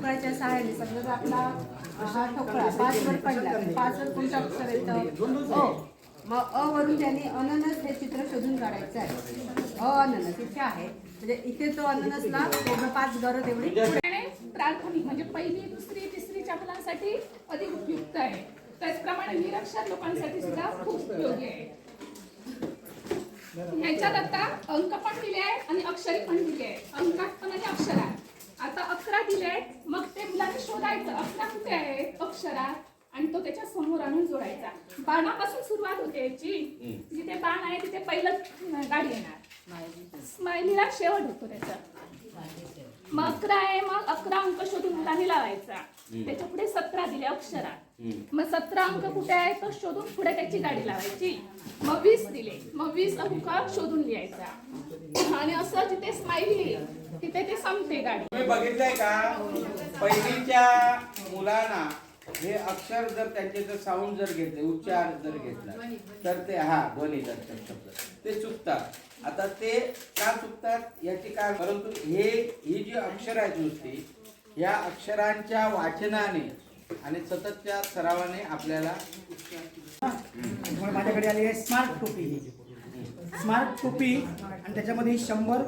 ठोकळाच्या सहाय्याने समजा जर आपला हा ठोकळा पाच वर पडला तर पाच वर कोणतं अक्षर येतं? अ. मग अ वरून त्यांनी अननस हे चित्र शोधून काढायचं आहे. अ अननस इथे आहे. म्हणजे इथे तो अननसला पाच गरज एवढी प्राथमिक म्हणजे पहिली दुसरी तिसरीच्या मुलांसाठी अधिक उपयुक्त आहे. त्याचप्रमाणे निरक्षर लोकांसाठी सुद्धा खूप उपयोगी आहे. ह्याच्यात आता अंक पण दिले आहे आणि अक्षरी पण दिले आहेत अंकात पण आणि अक्षरात. आता अकरा दिले मग ते मुलांनी शोधायचं. अकरा कुठे आहे अक्षरात. आणि तो त्याच्यासमोर आणून जोडायचा. बाणापासून सुरुवात होते याची. जिथे बाण आहे तिथे पहिलं गाडी येणार. स्माइलीला शेवट होतो त्याचा. मग अकरा आहे मग अकरा अंक शोधून मुलांनी लावायचा. त्याच्या पुढे सतरा दिले अक्षरात मग सतरा अंक कुठे आहे तो शोधून पुढे त्याची गाडी लावायची. मग वीस दिले. मग वीस अंक शोधून लिहायचा. आणि असं जिथे स्माइली तिथे ते संपते गाडी. तुम्ही बघितलंय का? पहिलीच्या मुलांना हे अक्षर जर त्यांचे जर साऊंड जर घेतले उच्चार जर घेतला तर ते हा ध्वनी दर्शक शब्द. ते चुकतात. आता ते का चुकतात याची काय? परंतु हे ही जी अक्षर आहेत नुसती या अक्षरांच्या वाचनाने आणि सततच्या सरावाने आपल्याला माझ्याकडे आली आहे स्मार्ट टोपी ही स्मार्ट टोपी आणि त्याच्यामध्ये शंभर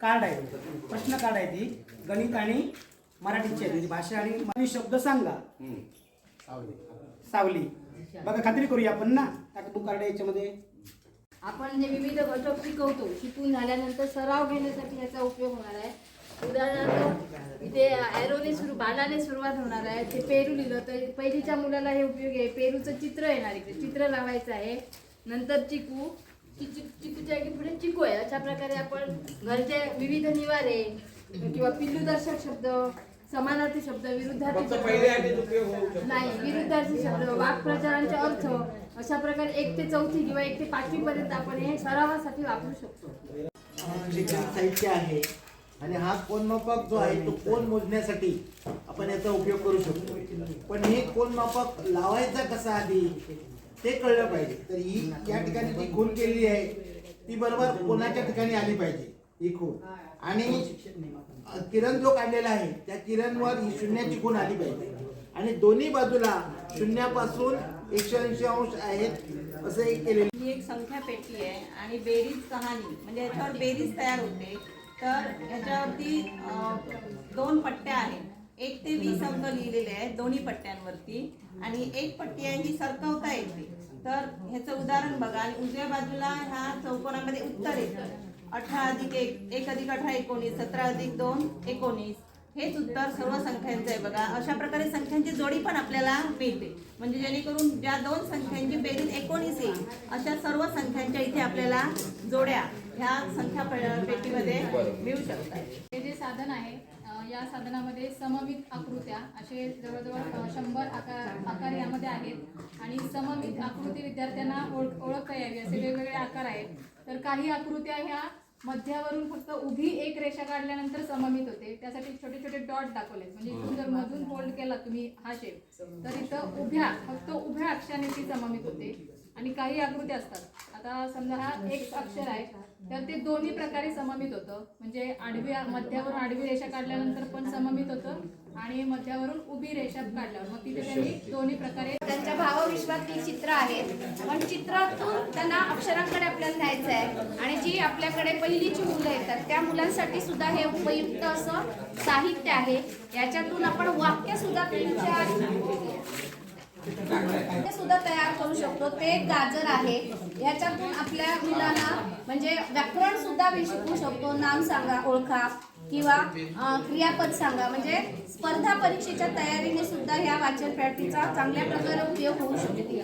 कार्ड आहेत. प्रश्न कार्ड आहे ती. गणित आणि मराठीची आहे म्हणजे भाषा आणि मराठी शब्द सांगा. सावली. बघा खात्री करूया आपण ना. बुक कार्ड आहे याच्यामध्ये. आपण जे विविध घटक शिकवतो शिकून झाल्यानंतर सराव घेण्यासाठी याचा उपयोग होणार आहे. उदाहरणार्थ इथे ॲरोने सुरू बाणाने सुरुवात होणार आहे. ते पेरू लिहिलं तर पहिलीच्या मुलाला हे उपयोगी आहे. पेरूचं चित्र येणार इकडे. चित्र लावायचं आहे. नंतर चिकू. चिकूच्या पुढे चिकू आहे. अशा प्रकारे आपण घरचे विविध निवारे किंवा पिल्लूदर्शक शब्द समानार्थी शब्द विरुद्धार्थी शब्द आधीच उपयोग होऊ शकतो नाही विरुद्धार्थी शब्द वाक्प्रचारांचे अर्थ अशा प्रकारे एक ते चौथी किंवा एक ते पाचवी पर्यंत आपण हे सरावासाठी वापरू शकतो. साहित्य आहे आणि हा कोण मापक जो आहे तो कोण मोजण्यासाठी आपण याचा उपयोग करू शकतो. पण हे कोण मापक लावायचा कसा आधी ते कळलं पाहिजे. तर ही या ठिकाणी जी खून केलेली आहे ती बरोबर कोणाच्या ठिकाणी आली पाहिजे ही खून. आणि किरण जो काढलेला आहे त्या किरणवर ही शून्याची खूण आली पाहिजे. आणि दोन्ही बाजूला शून्यापासून एकशे ऐंशी अंश आहेत असं एक केलेलं ही एक संख्या पेटी आहे. आणि बेरीज कहाणी म्हणजे याच्यावर बेरीज तयार होते. तर ह्याच्यावरती दोन पट्ट्या आहेत. एक ते वीस अंक लिहिलेले आहेत दोन्ही पट्ट्यांवरती. आणि एक पट्टी आहे ही सरकवता येते. तर ह्याचं उदाहरण बघा आणि उजव्या बाजूला ह्या चौकोनामध्ये उत्तर येतं. अठरा अधिक एक एक अधिक अठरा एकोणीस सतरा अधिक दोन एकोणीस. हेच उत्तर सर्व संख्यांचं आहे बघा. अशा प्रकारे संख्यांची जोडी पण आपल्याला मिळते. म्हणजे जेणेकरून ज्या दोन संख्यांची बेरीज एकोणीस येईल अशा सर्व संख्यांच्या इथे आपल्याला जोड्या ह्या संख्या पेटीमध्ये मिळू शकतात. हे जे साधन आहे या साधनामध्ये सममित आकृत्या असे जवळजवळ शंभर आकार आकार यामध्ये आहेत. आणि सममित आकृती विद्यार्थ्यांना ओळख ओळखता यावी असे वेगवेगळे आकार आहेत. तर काही आकृत्या ह्या मध्यावरून फक्त उभी एक रेषा काढल्यानंतर सममित होते. त्यासाठी छोटे छोटे डॉट दाखवलेत. म्हणजे इथून जर मधून होल्ड केला तुम्ही हा शेप तर इथं उभ्या फक्त उभ्या अक्षराने ती सममित होते. आणि काही आकृती असतात. आता समजा हा एक अक्षर आहे तर ते दोन्ही प्रकारे सममित होतं. म्हणजे आडवी मध्यावरून आडवी रेषा काढल्यानंतर पण सममित होतं आणि मध्यावरून उभी रेषा काढल्यावर. मग तिथे त्यांनी दोन्ही प्रकारे त्यांच्या भावविश्वातली चित्र आहेत. पण चित्रातून त्यांना अक्षरांकडे आपल्याला न्यायचं आहे. आणि जी आपल्याकडे पहिलीची मुलं येतात त्या मुलांसाठी सुद्धा हे उपयुक्त असं साहित्य आहे. याच्यातून आपण वाक्य सुद्धा त्यांच्या चार ते सुद्धा तयार करू शकतो ते एक गाजर आहे. याच्यातून आपल्या मुलांना म्हणजे व्याकरण सुद्धा मी शिकू शकतो. नाम सांगा ओळखा किंवा क्रियापद सांगा. म्हणजे स्पर्धा परीक्षेच्या तयारीने सुद्धा ह्या वाचन पॅटीचा चांगल्या प्रकारे उपयोग होऊ शकतो.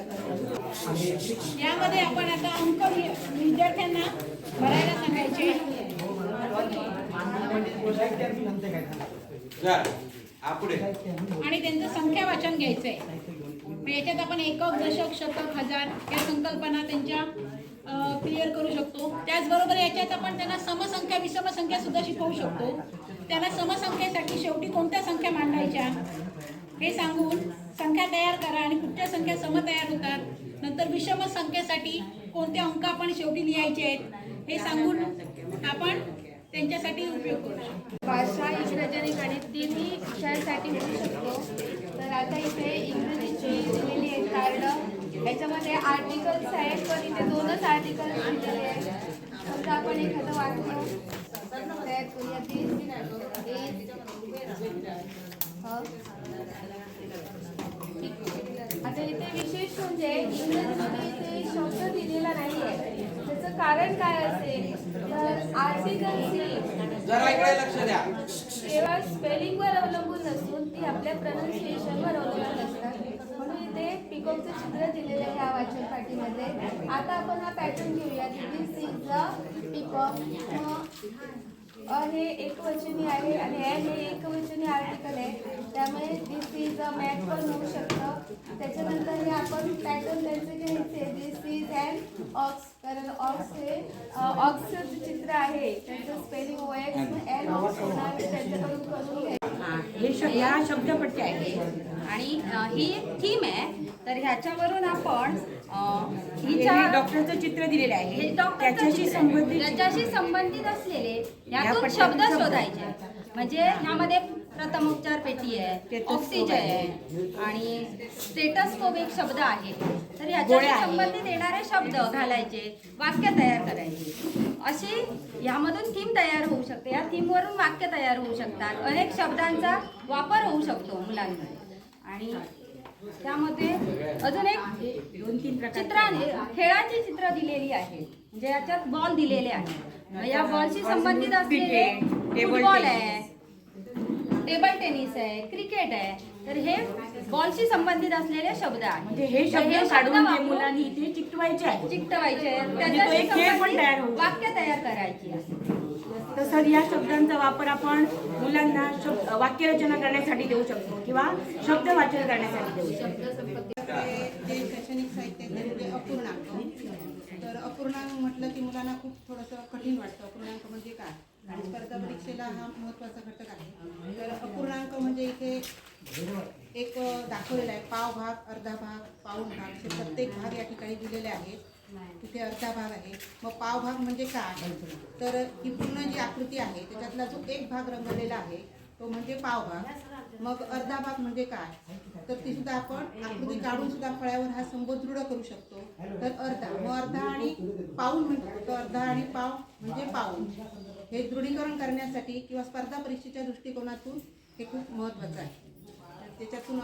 यामध्ये आपण आता अंक विद्यार्थ्यांना भरायला सांगायचे. आणि त्यांचं संख्या वाचन घ्यायचं आहे मग म्हणजे याच्यात आपण एकक दशक शतक हजार या संकल्पना त्यांच्या क्लिअर करू शकतो. त्याचबरोबर याच्यात आपण त्यांना समसंख्या विषमसंख्या सुद्धा शिकवू शकतो. त्यांना समसंख्येसाठी शेवटी कोणत्या संख्या मांडायच्या? हे सांगून संख्या तयार करा आणि कुठच्या संख्या सम तयार होतात? नंतर विषम संख्येसाठी कोणते अंक आपण शेवटी लिहायचे आहेत? हे सांगून आपण त्यांच्यासाठी उपयोग करू शकतो. भाषा इंग्रजी आणि गणित तिन्ही विषयांसाठी होऊ शकतो. तर आता इथे इंग्रजी कार्ड याच्यामध्ये आर्टिकल्स आहेत पण इथे दोनच आर्टिकल दिलेले आहेत. समजा आपण एखादं दिस आता इथे विशेष म्हणजे इंग्रजीमध्ये इथे शब्द दिलेला नाही आहे त्याचं कारण काय असेल? तर आर्टिकल सी जरा इकडे लक्ष द्या. केवळ स्पेलिंगवर अवलंबून नसून ती आपल्या प्रनाऊन्सिएशनवर अवलंबून असतात म्हणून इथे पिकॉकचं चित्र दिलेलं आहे ह्या आता आपण हा पॅटर्न घेऊया. दिस इज द पिकॉक अ हे एकवचनी आहे आणि एन हे एकवचनी आर्टिकल आहे. त्यामुळे दिस इज अ मॅट पण होऊ शकतं. त्याच्यानंतर हे आपण पॅटर्न त्यांचे घ्यायचे. दिस इज अँड ऑक्स कारण ऑक्स हे ऑक्सचं चित्र आहे त्यांचं spelling O X N ox होणार त्यांच्याकडून करून हे शब्द ह्या शब्दपट्टी आहे आणि ही थीम आहे. तर ह्याच्यावरून आपण हिच्या डॉक्टरचं चित्र दिलेलं आहे. त्याच्याशी संबंधित त्याच्याशी संबंधित असलेले या यातून शब्द. शोधायचे. म्हणजे ह्यामध्ये प्रथमोपचार पेटी आहे ऑक्सिजन आहे. आणि स्टेटस्कोप एक शब्द आहे. तर आहे. संबंधित येणारे शब्द घालायचे वाक्य तयार करायचे. अशी ह्यामधून थीम तयार होऊ शकते. या थीमवरून वाक्य तयार होऊ शकतात. अनेक शब्दांचा वापर होऊ शकतो मुलांमध्ये. आणि त्यामध्ये अजून एक दोन तीन चित्र खेळाची चित्र दिलेली आहेत म्हणजे याच्यात बॉल दिलेले आहेत या बॉलशी संबंधित असलेले टेबल फुटबॉल. आहे. टेबल टेनिस आहे क्रिकेट आहे. तर हे बॉलशी संबंधित असलेले शब्द आहेत. म्हणजे हे तर शब्द काढून ते वापरून मुलांनी इथे चिकटवायचे आहे चिकटवायचे आहेत. म्हणजे तो एक त्याच्याशी खेळ पण संबंधित तयार होऊ शकतो. वाक्य तयार करायची आहे. तसंच या शब्दांचा वापर आपण मुलांना शब्द वाक्यरचना करण्यासाठी देऊ शकतो किंवा शब्द वाचन करण्यासाठी देऊ शकतो. जे शैक्षणिक साहित्य आहे ते म्हणजे अपूर्णांक. तर अपूर्णांक म्हटलं की मुलांना खूप थोडंसं कठीण वाटतं. अपूर्णांक म्हणजे काय? स्पर्धा परीक्षेला हा महत्त्वाचा घटक आहे. तर अपूर्णांक म्हणजे इथे एक दाखवलेला आहे. पाव भाग अर्धा भाग पाऊण भाग असे प्रत्येक भाग या ठिकाणी दिलेले आहेत. तिथे अर्धा भाग आहे. मग पाव भाग म्हणजे काय? तर ही पूर्ण जी आकृती आहे त्याच्यातला जो एक भाग रंगवलेला आहे तो म्हणजे पाव भाग. मग अर्धा भाग म्हणजे काय? तर ती सुद्धा आपण आकृती काढून सुद्धा फळ्यावर हा संबोध दृढ करू शकतो. तर अर्धा. मग अर्धा आणि पाऊण म्हणतो. अर्धा आणि पाव म्हणजे पाऊण. हे दृढीकरण करण्यासाठी किंवा स्पर्धा परीक्षेच्या दृष्टिकोनातून हे खूप महत्त्वाचं आहे. त्याच्यातून